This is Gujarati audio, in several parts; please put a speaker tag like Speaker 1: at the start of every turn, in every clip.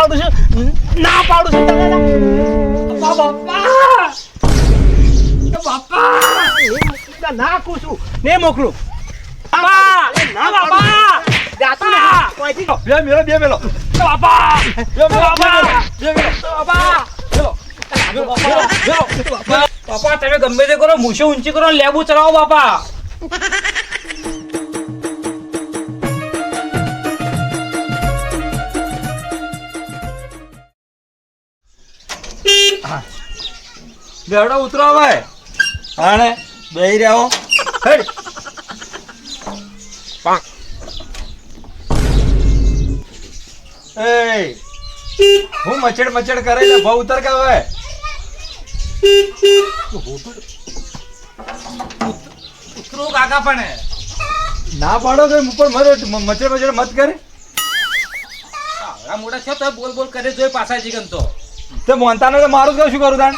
Speaker 1: પાડું છું? ના પાડું છું. તને બાપા. બાપા નાખું છું. ને મોકલું. બાપા ના બાપા. જાતું ના
Speaker 2: બે મેલો બે મેલો.
Speaker 1: બાપા.
Speaker 2: બે મેલો બે મેલો
Speaker 1: બાપા.
Speaker 2: મેલો મેલો મેલો
Speaker 3: બાપા. તમે ગમે તે કરો મૂછો ઊંચી કરો લેબુ ચલાવો બાપા.
Speaker 2: બેવડો ઉતરો ભાઈ. આણે બેહી રહ્યો. હેડ. પાંક એ હું મચડ મચડ કરે એટલે ભાવ ઉતર કે હવે
Speaker 3: ઉતરો કાકા પણ
Speaker 2: ના પાડો તો ઉપર મરો મચડ મચડ મત કરે.
Speaker 3: આ મોટા છો તો બોલ બોલ કરે જોઈ પાછા જીગન તો.
Speaker 2: તે મોનતાનો મારું જ શું કરું તાણ?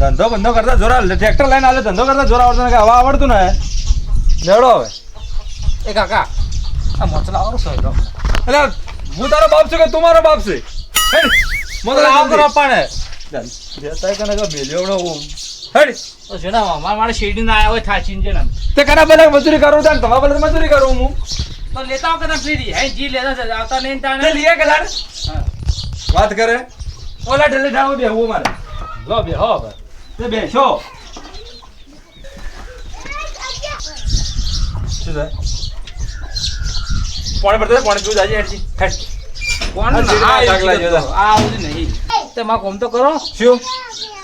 Speaker 2: ધંધો બંધો કરતા જોરા ટ્રેક્ટર લઈને આવે ધંધો કરતા જોરા આવડતો ને કે હવા આવડતું ને લેવડો હવે.
Speaker 3: એ કાકા આ મોચલા આવો છો
Speaker 2: એટલે હું તારો બાપ છું કે તું મારો બાપ છે? મોચલા આવ
Speaker 3: આવો કરો પણ
Speaker 2: કને કે મેલ્યો હું. હેડ.
Speaker 3: તો છે મારા અમાર મારે શેરડી ના આવ્યા હોય થાચીન છે ને.
Speaker 2: તે કના પેલા મજૂરી કરું તાન તમારા પેલા મજૂરી કરું હું.
Speaker 3: તો લેતા આવો ફ્રી હે જી લેતા છે, આવતા નહીં તાને
Speaker 2: લીએ કે લાડ વાત કરે. ઓલા ઢલે ઢાળો બેહવું મારે
Speaker 3: લો બે હો હવે.
Speaker 2: તે બેસો શું છે પાણી ભરતા પાણી પીવું જાજે હેડજી હેડ
Speaker 3: કોણ
Speaker 2: આ
Speaker 3: નહીં તમે કોમ તો કરો
Speaker 2: શું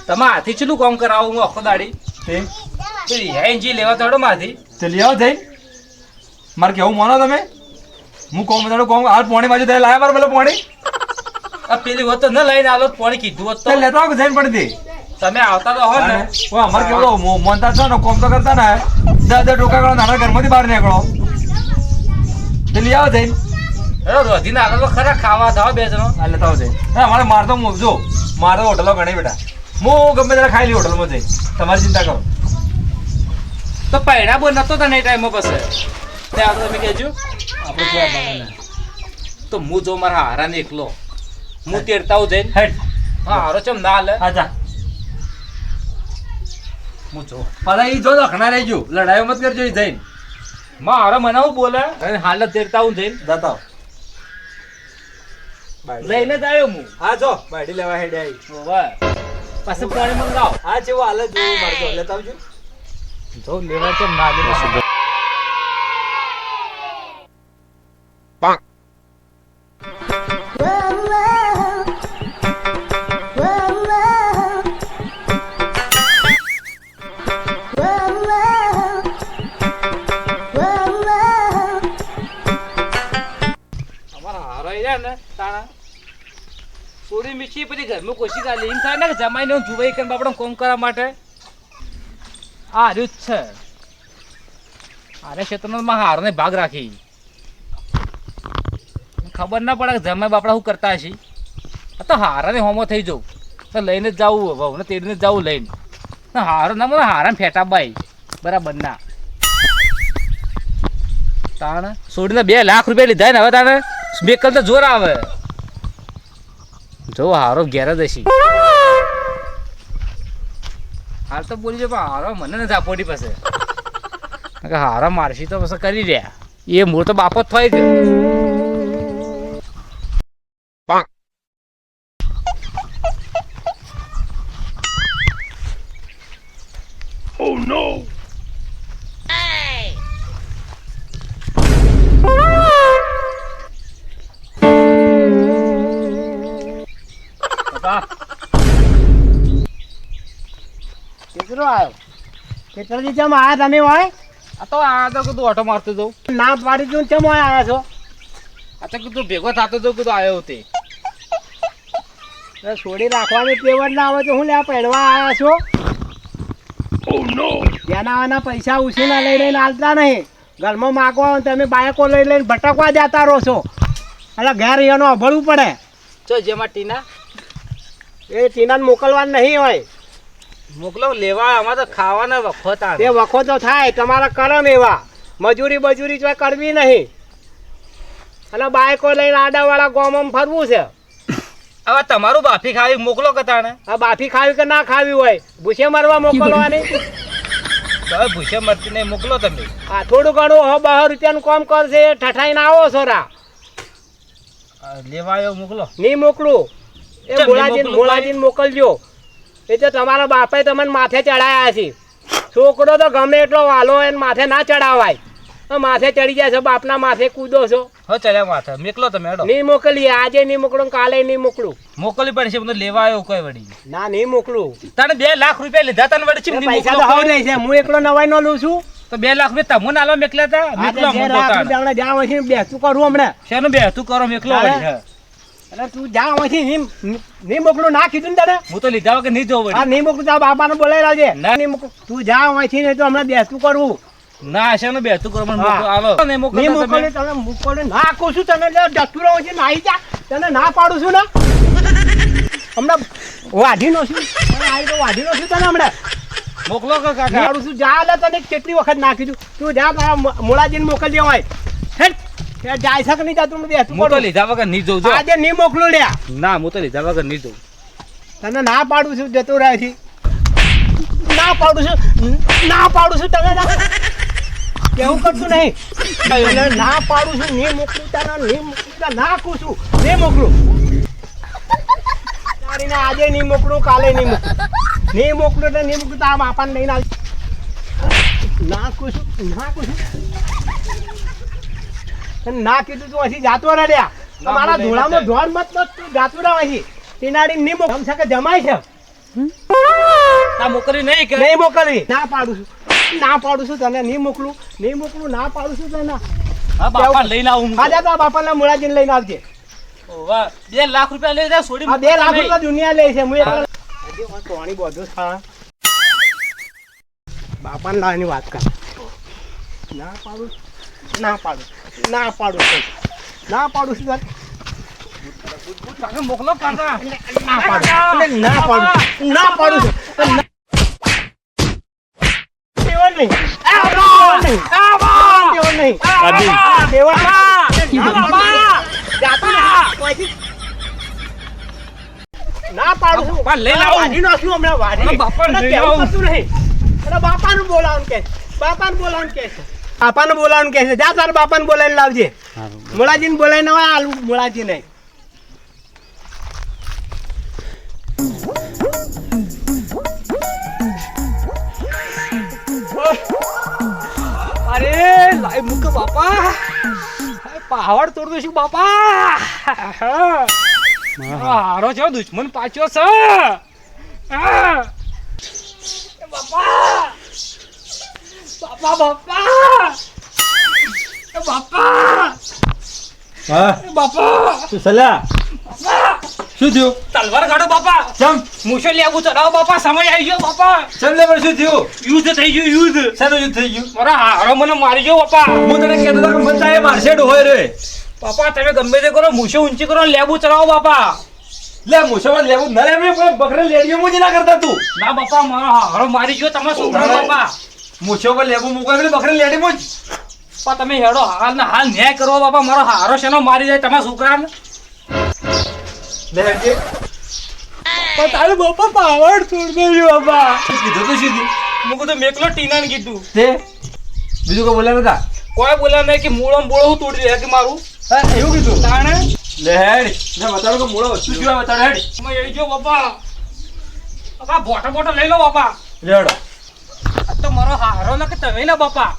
Speaker 3: તમે હાથી ચેલું કામ કરાવો હું આખો દાડી
Speaker 2: તે
Speaker 3: પેલી હે જી લેવા તડો માથી
Speaker 2: તે લઈ આવો જઈ મારે કેવું માનો તમે હું કોમ બધાનું કોમ હાલ પોણી બાજુ તે લાયા મારે પેલો પોણી
Speaker 3: આ પેલી વખત તો ન લઈને આલો પોણી કીધું હોત
Speaker 2: તે લેતા આવો જઈને પડી દે
Speaker 3: તમે આવતા તો હો ને.
Speaker 2: હું અમારે કેવું મો- મોનતા છો ને કોમ તો કરતા ને. દસ દસ ટોકા કરો નાના ઘરમાંથી બહાર નીકળો. તે લઈ આવો જઈને.
Speaker 3: રોધી ના આગળ તો ખરા ખાવા થાવ બે જણો.
Speaker 2: આ લેતા જઈ હા મારે માર તો જો મારે તો હોટલો ઘણી બેટા. હું ગમે ત્યારે ખાઈ લઈ હોટલમાં જઈ તમારી ચિંતા કરો.
Speaker 3: તો પૈડા બોલ નતો તને એ ટાઈમમાં પછી. ત્યાં આગળ તમે કહેજો.
Speaker 2: આપણે
Speaker 3: તો હું જો મારા હારાને એકલો. હું તેડતા હું જઈને.
Speaker 2: હેડ.
Speaker 3: હા હારો ચમ ના લે
Speaker 2: આજા
Speaker 3: હું જો.
Speaker 2: પાછા ઈ જો લખણા રહેજો લડાઈઓ મત કરજો ઈ જઈને.
Speaker 3: માં હારે મને હું બોલે? અને હાલ જ તેડતા હું જઈને
Speaker 2: જતા
Speaker 3: લઈને જ આવ્યો હું.
Speaker 2: હા જો. બાયડી લેવા હેડે આવી.
Speaker 3: પાછું પાણી મંગાવ.
Speaker 2: હા જેવો હાલ જ જોવું મારે લેતા આવજો.
Speaker 3: જો લેવા ચમ ના લે ને તાણા. સોરી, મીઠી પછી ઘરમાં કોશી ગાલી. એમ થાય ને કે જમાઈને જુવાઈ કરીને બાપડો કોમ કરવા માટે. આ જ છે. આરે ક્ષેત્રમાં હારને ભાગ રાખી. ખબર ના પડે જમાઈ બાપડા શું કરતા હશે. તો તો હારાને હોમો થઈ જવું. તો લઈને જ જવું, વહુને તેડીને જ જવું લઈને. હારો ના મને હારાને ફેટા બાઈ બરાબર ના. તાણે, સોડીને બે લાખ રૂપિયા લીધા ને હવે તાણે. બેકલ તો જોર આવે. જો હારો ઘેર જ હશે. હાલ તો બોલી પણ હારો મને નથી આપોડી પાસે. હારા મારશી તો પછી કરી રહ્યા એ મૂળ તો બાપો જ થાય કે
Speaker 1: આવ્યો. કેટલાથી ચમ આયા તમે હોય?
Speaker 3: આ તો આ તો કીધું ઓટો મારતો જવું
Speaker 1: ના પાડી દઉં ચમ હોય છો?
Speaker 3: આ તો કીધું ભેગો થતો તો કીધું આવ્યો તે.
Speaker 1: છોડી રાખવાની પેવર ના આવે તો હું લે પહેરવા આવ્યા છો? ત્યાંના આના પૈસા ઉછીના લઈ લઈને આવતા નહીં. ઘરમાં માગવા હોય તમે બાયકો લઈ લઈને ભટકવા જતા રહો છો. એટલે ઘેર એનો અભળવું પડે.
Speaker 3: જો જેમાં ટીના.
Speaker 1: એ ટીનાને મોકલવા નહીં હોય.
Speaker 3: મોકલો લેવા અમારે તો ખાવાના વખત
Speaker 1: એ વખતો થાય તમારા કરમ એવા. મજૂરી બજૂરી જો કરવી નહીં. અને બાઈકો લઈને આડાવાળા ગોમમ ફરવું છે.
Speaker 3: હવે તમારું બાફી ખાવી મોકલો કે તાણે?
Speaker 1: આ બાફી ખાવી કે ના ખાવી હોય? ભૂસે મરવા મોકલવાની
Speaker 3: હવે ભૂસે મરતી નહીં મોકલો તમે.
Speaker 1: આ થોડું ઘણું હો બહાર રૂપિયાનું કામ કરશે ઠઠાઈને આવો છોરા
Speaker 3: લેવાયો મોકલો.
Speaker 1: નહીં મોકલું. એ
Speaker 3: નહીં
Speaker 1: મોલાજીને મોકલજો. એ તો તમારા બાપે તમને માથે ચડાયા છે. છોકરો તો ગમે એટલો વાલો એને માથે ના ચડાવાય. માથે ચડી જાય છે બાપના માથે કૂદો છો.
Speaker 3: હો ચડ્યા માથે. મોકલો તમે હેડો.
Speaker 1: નહીં મોકલીએ આજે નહીં મોકલું કાલે નહીં મોકલું.
Speaker 3: મોકલવી પડશે મને લેવા આવ્યો કોઈ વળી.
Speaker 1: ના નહીં મોકલું.
Speaker 3: તને બે લાખ રૂપિયા લીધા તને વળી છે
Speaker 1: પૈસા તો હવે નહીં છે હું એકલો નવાઈ નો લઉં છું.
Speaker 3: તો બે લાખ રૂપિયા તમને આલો મેકલા હતા મેકલો મોકલો
Speaker 1: રાત હમણાં જ્યાં હોય છે બેસતું કરું હમણાં.
Speaker 3: શેનું બે તું કરો મેકલો? વળી
Speaker 1: એટલે તું જા અહીંથી નીમ નહીં મોકલું ના કીધું ને તને?
Speaker 3: હું તો લીધા વગર નહીં જોવું
Speaker 1: હા નહીં મોકલું તારા બાપાને બોલાવી લાવજે
Speaker 3: ના.
Speaker 1: નહીં મોકલું તું જા અહીંથી નહીં તો હમણાં બેસતું કરવું
Speaker 3: ના શેનું ને બેસતું કરો મને. મોકલો આલો નહીં મોકલો
Speaker 1: નહીં
Speaker 3: તો
Speaker 1: તને મોકલું ના છું તને જતું રહું છે નાહી જા. તને ના પાડું છું ને. હમણાં વાઢી નો છું. આવી તો વાઢી નો છું તને હમણાં.
Speaker 3: મોકલો કાકા?
Speaker 1: પાડું છું. જા લે તને કેટલી વખત નાખી દઉં તું જા મોળાજીને મોકલજે હોય હેટ ત્યાં જાય છે કે નહીં જાતું હું બેસતું
Speaker 3: હું તો લીધા વગર નહીં જોઉં
Speaker 1: આજે નહીં મોકલું લ્યા.
Speaker 3: ના હું તો લીધા વગર નહીં જોઉં.
Speaker 1: તને ના પાડું છું જતું રહે છે. ના પાડું છું ના પાડું છું તને કેવું કરશું નહીં? ના પાડું છું નહીં મોકલું તને નહીં મોકલું ના છું નહીં મોકલું. તારીને આજે નહીં મોકલું કાલે નહીં મોકલું. નહીં મોકલું એટલે નહીં મોકલું આ બાપાને લઈને આવી ના આપું છું ના આપું છું. ના કીધું તું અહીં જાતો રહે લ્યા. મારા ધોળામાં. ધોળ મત મત તું જાતું રહે અહીં. તીનાડી નહીં મોકલ છે કે જમાય છે.
Speaker 3: તા મોકલી નહીં કે.
Speaker 1: નહીં મોકલવી ના પાડું છું. ના પાડું છું તને નહીં મોકલું. નહીં મોકલું ના પાડું છું તને.
Speaker 3: હા બાપા લઈને આવું હા
Speaker 1: જા બાપાના મુળાજીને લઈને આવજે.
Speaker 3: ઓવા, બે લાખ રૂપિયા લઈ જા છોડી
Speaker 1: બે લાખ રૂપિયા દુનિયા લે છે. હું એકલો- પાણી બધું ખા બાપાને લાવવાની વાત કર. ના પાડું. ના પાડું. ના પાડું છું. ના પાડું છું
Speaker 3: મોકલો કાકા
Speaker 1: ના પાડું ના પાડું ના પાડું છું. ના- પાડું. નાખ્યું હમણાં. અને બાપાનું બોલાવાનું કે બાપા બાપાનું બોલાવાનું કે. બાપાનું બોલાવાનું કહે છે. જા તાર બાપાને બોલાવીને લાવજે. મોળાજીને બોલાવીને હોય આલુ મોળાજી નહીં
Speaker 3: અરે લાઈ મૂક બાપા. પાવડ તોડતો છું બાપા. હારો છે દુશ્મન પાછો છે આ. એ બાપા બાપા. બાપા.
Speaker 2: હા?
Speaker 3: બાપા.
Speaker 2: શું સલ્યા? શું થયું?
Speaker 3: તલવાર કાઢો બાપા.
Speaker 2: ચમ?
Speaker 3: મુશો લેવું ચડાવો બાપા સમય આવી ગયો બાપા.
Speaker 2: ચમ લેબર શું થયું?
Speaker 3: યુદ્ધ થઈ ગયું યુદ્ધ.
Speaker 2: શાનું યુદ્ધ થઈ ગયું?
Speaker 3: મારા હારો મને મારી ગયો બાપા.
Speaker 2: હું તને કહેતો હતો કે મચાએ મારશે ડોહોય રે.
Speaker 3: બાપા તમે ગમે તે કરો મુશો ઊંચી કરો લેબુ ચડાવો બાપા.
Speaker 2: લે મુસાફર લેવું ન લે કોઈ બકરે લેડીઓ મુજી ના કરતા તું.
Speaker 3: ના બાપા મારો હારો મારી ગયો તમે છોકરા બાપા.
Speaker 2: મુસાફર લેબુ મૂકવા એટલે બકરી લેડી મૂજ
Speaker 3: પણ તમે હેડો હાલ ને હાલ ન્યાય કરો બાપા મારો હારો શેનો મારી જાય તમારા છોકરાને?
Speaker 2: લેજે.
Speaker 3: પણ તારે બાપા પાવડ છોડ દેજો બાપા.
Speaker 2: શું કીધું તું સીધી?
Speaker 3: મુકુ તો મેકલો ટીનાને કીધું.
Speaker 2: તે? બીજું કોઈ બોલ્યા નતા?
Speaker 3: કોઈ બોલ્યા નહીં કે મૂળો મૂળો હું તોડી દે કે મારું.
Speaker 2: હા એવું કીધું?
Speaker 3: તાણે?
Speaker 2: લે હેડ. ને બતાડો કે મૂળો વસ્તુ જોવા બતાડો હેડ.
Speaker 3: તમે એ જો બાપા. બાપા બોટો બોટો લઈ લો બાપા.
Speaker 2: લેડો
Speaker 3: તો મારો હારો ને કે તમે ને બાપા.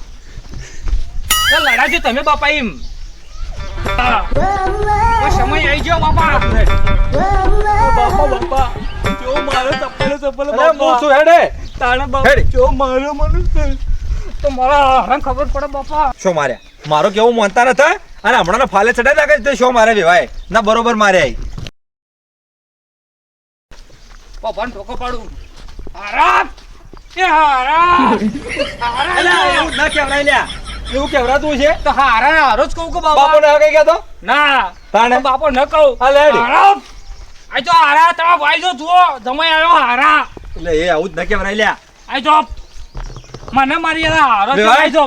Speaker 3: લડાજો તમે બાપા એમ. સમય આવી ગયો બાપા. બાપા બાપા જો મારો ચપ્પલ ચપ્પલ
Speaker 2: અરે છું હેડે.
Speaker 3: તાણે બાપા જો મારો મને તો મારા હારાને ખબર પડે બાપા.
Speaker 2: શો માર્યા મારો કેવું માનતા નતા અને હમણાં ફાલે ચડાઈ લાગે તો શો મારે વેવાય? ના બરોબર મારે આઈ.
Speaker 3: પપ્પાને ઠોકો પાડું. એ હારા! હારા
Speaker 2: એવું ના કેવરાય લ્યા. એવું કેવડાતું છે
Speaker 3: તો હારા હારો જ કહું કે બાપા
Speaker 2: બાપો ને કઈ કહેતો
Speaker 3: ના.
Speaker 2: તાણે?
Speaker 3: તો બાપો ન કહું.
Speaker 2: અલે.
Speaker 3: હારા. આ તો હારા તમારા ભાઈ જો જુઓ જમાઈ આવ્યો હારા.
Speaker 2: એટલે એ આવું જ ના કેવરાય લ્યા.
Speaker 3: આ જો. મને મારી હારો જો.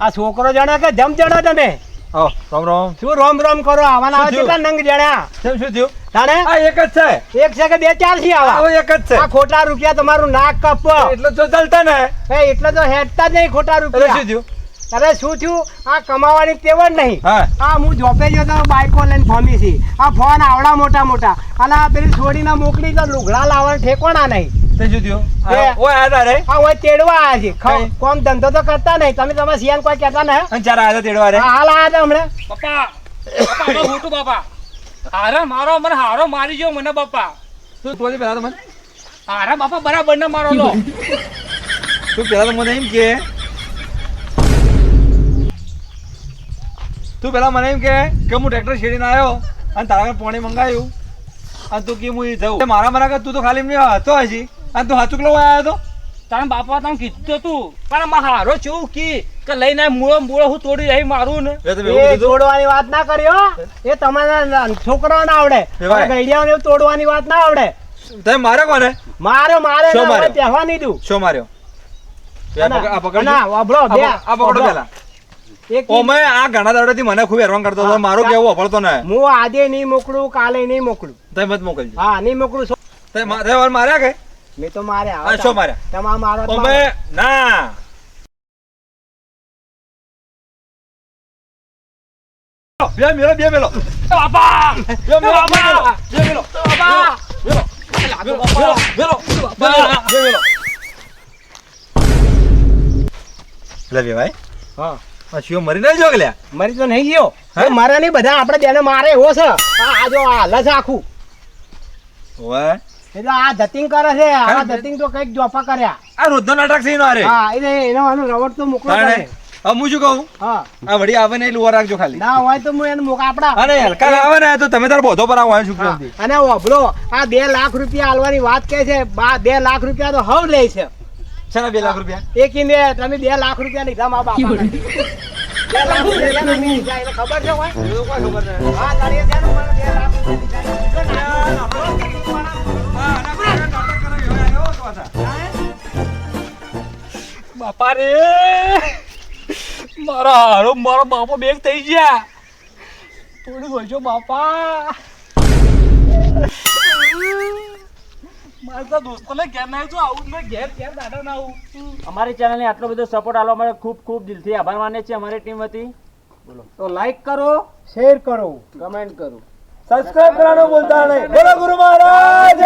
Speaker 1: આ છોકરો જાણે કે જમ જણા તમે?
Speaker 2: આવો રામ રામ.
Speaker 1: શું રોમ રોમ કરો? આવાના આવા કેટલા નંગ જણ્યા?
Speaker 2: શું થયું?
Speaker 1: તાણે?
Speaker 2: આ એક જ છે.
Speaker 1: એક છે કે બે ચાર છે આવા?
Speaker 2: આવો એક જ છે.
Speaker 1: આ ખોટા રૂપિયા તમારું નાક કપ.
Speaker 2: એટલે તો ચાલતા ને?
Speaker 1: એ એટલે તો હેડતા જ નહીં ખોટા
Speaker 2: શું
Speaker 1: રૂપિયા.
Speaker 2: થયું?
Speaker 1: અરે શું થયું? આ કમાવાની ટેવ જ નહીં.
Speaker 2: હા.
Speaker 1: આ હું જોપે ગયો તો બાઈકો લઈને ફોમી છી. આ ફોન આવડા મોટા મોટા. અને આ પેલી છોડીને મોકલી તો લુગડા લાવવાનું ઠેકોણા નહીં.
Speaker 2: તે. આ- ઓય
Speaker 1: આ તેડવા આવ્યા છે. કોમ ધંધો તો કરતા નહીં. તમે તમારા સિયાન કોઈ કહેતા ને
Speaker 2: અને ચાર આયા તેડવા રે
Speaker 1: આ હાલ હતા હમણાં.
Speaker 3: પપ્પા પપ્પા મોટું બાપા. હારા મારો મને હારો મારી ગયો મને બાપા.
Speaker 2: તું તું પેલા તો મને?
Speaker 3: હારા બાપા બરાબર ને મારો લો.
Speaker 2: તું પેલા તો મને એમ કે તું પેલા મને એમ કે કે હું ટ્રેક્ટર છેડીને આવ્યો અને તારા પાણી મંગાવ્યું અને તું કે હું ઈ જઉં. મારા મારા તું તો ખાલી એમને હતો હજી. અને તું હાચુક લવા આવ્યો હતો
Speaker 3: તારા બાપા તમે કીધું તું પણ મારા હારો છું કી? કે લઈને મૂળો મૂળો હું તોડી રહી મારું ને?
Speaker 2: એ
Speaker 1: તોડવાની વાત ના કર્યો હો. એ તમારા છોકરાઓને આવડે. ગઈડિયાઓને તોડવાની વાત ના આવડે.
Speaker 2: તમે માર્યો કોને?
Speaker 1: માર્યો મારે
Speaker 2: શું માર્યો?
Speaker 1: પહેવા નહીં દઉં.
Speaker 2: શું માર્યો? આ પકડ-
Speaker 1: ના, વાપરો, બે,
Speaker 2: આ પકડો પેલા ઓમે આ ઘણા દાડાથી મને ખૂબ હેરાન કરતો હતો. મારો કેવો અફળતો ને?
Speaker 1: હું આજે નહીં મોકલું કાલે નહીં મોકલું.
Speaker 2: તમે મત મોકલજો.
Speaker 1: હા નહીં મોકલું મારે
Speaker 2: તમે મા- માર્યા કે?
Speaker 1: મેં તો
Speaker 2: માર્યા શું માર્યા
Speaker 1: તમારા મારો
Speaker 2: ના. બે મેલો બે મેલો
Speaker 3: બાપા!
Speaker 2: બે મેલો બે બે મેલો
Speaker 3: બાપા!
Speaker 2: મેલો મેલો મેલો મેલો બે મેલો લે ભાઈ.
Speaker 1: હા.
Speaker 2: આ શિવ મરી નહીં જો કે
Speaker 1: મરી તો નહીં ગયો. મારા નહીં બધા આપણે બેને મારે એવો છે. આ જો આ હાલે છે આખું. એટલે આ ધતિંગ કરે છે આ ધતિંગ તો કંઈક જોફા કર્યા.
Speaker 2: આ રોજનો નાટક છે એનો
Speaker 1: હા એટલે એનો આનો રવડ તો મોકલો કરે.
Speaker 2: હવે હું શું કહું?
Speaker 1: હા.
Speaker 2: આ વળી આવે ને એટલું વાર રાખજો ખાલી.
Speaker 1: ના હોય તો હું એને મોક આપડા
Speaker 2: અરે હલકા આવે ને તો તમે તાર બોધો પર આવો શું
Speaker 1: અને ઓભલો આ બે લાખ રૂપિયા આલવાની વાત કહે છે બા બે લાખ રૂપિયા તો હવ લે છે.
Speaker 2: છેના બે લાખ રૂપિયા?
Speaker 1: એક ઇને તમે બે લાખ રૂપિયા લીધા મા બાપા ખબર છે હા. તારી છે બે લાખ રૂપિયા
Speaker 3: બાપા રે. મારા હારો મારો બાપો બેગ થઈ ગયા. થોડું હોજો બાપા. મારા દોસ્તોને ઘેર ના આવ્યું આવું ઘેર ઘેર દાદા ના આવું.
Speaker 4: અમારી ચેનલને આટલો બધો સપોર્ટ આપવા માટે ખૂબ ખૂબ દિલથી આભાર માને છે અમારી ટીમ હતી બોલો.
Speaker 1: તો લાઈક કરો શેર કરો કમેન્ટ કરો.
Speaker 2: સબસ્ક્રાઇબ કરવાનું ભૂલતા નહીં. બોલો ગુરુ મહારાજ.